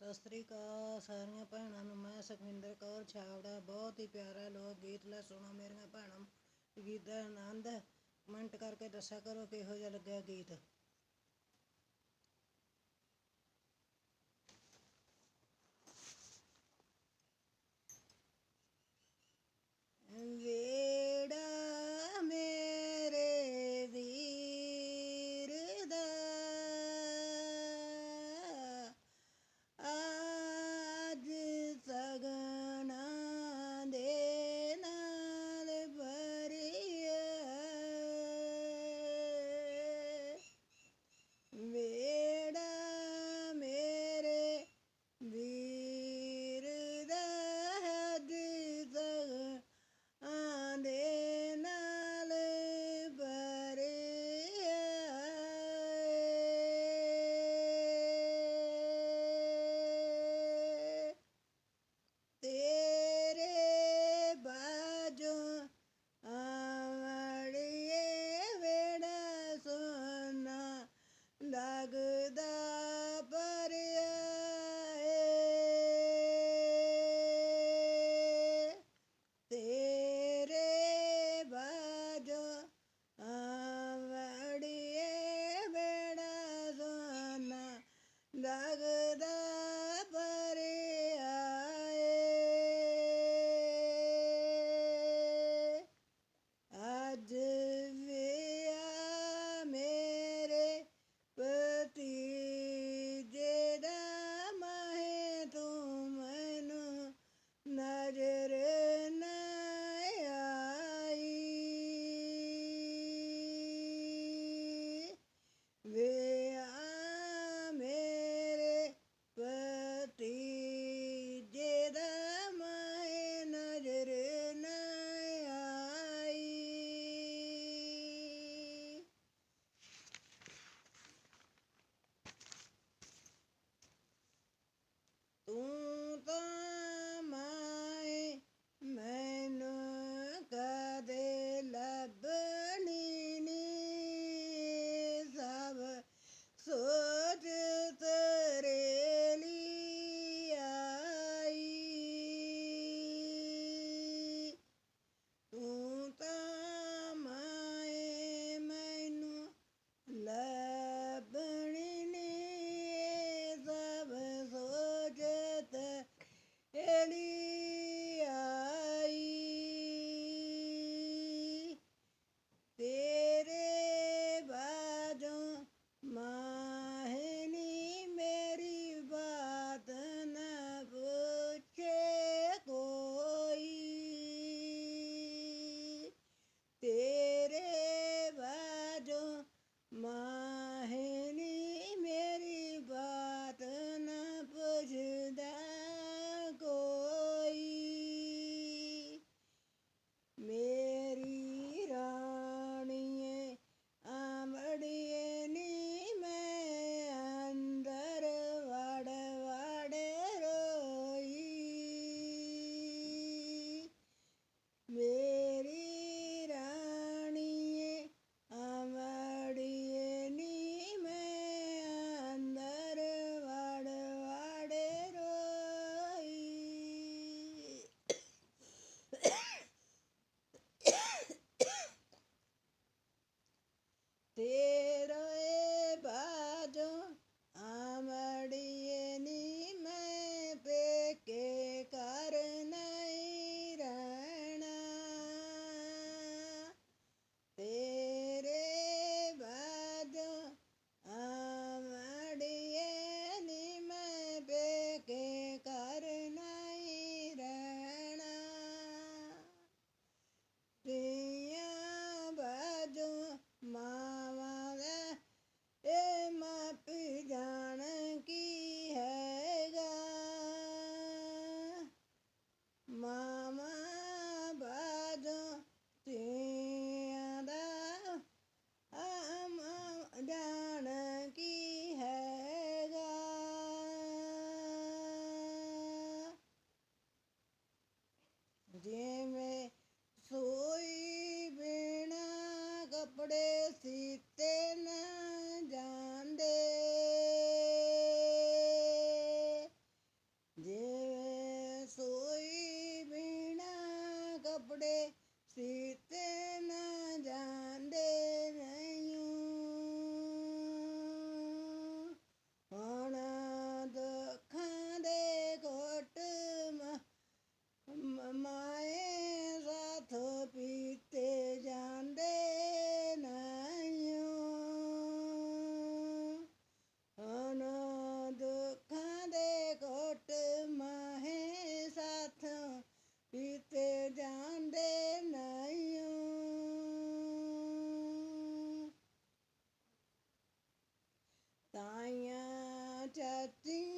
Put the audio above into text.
ਸਤਿ ਸ੍ਰੀ ਅਕਾਲ ਸਾਰੀਆਂ ਭੈਣਾਂ ਨੂੰ, ਮੈਂ ਸੁਖਵਿੰਦਰ ਕੌਰ ਛਾਵੜਾ ਬਹੁਤ ਹੀ ਪਿਆਰਾ ਲੋਕ ਗੀਤ ਲੈ ਸੁਣੋ ਮੇਰੀਆਂ ਭੈਣਾਂ, ਗੀਤ ਦਾ ਆਨੰਦ ਕਮੈਂਟ ਕਰਕੇ ਦੱਸਿਆ ਕਰੋ ਕਿਹੋ ਜਿਹਾ ਲੱਗਿਆ ਗੀਤ। da ding.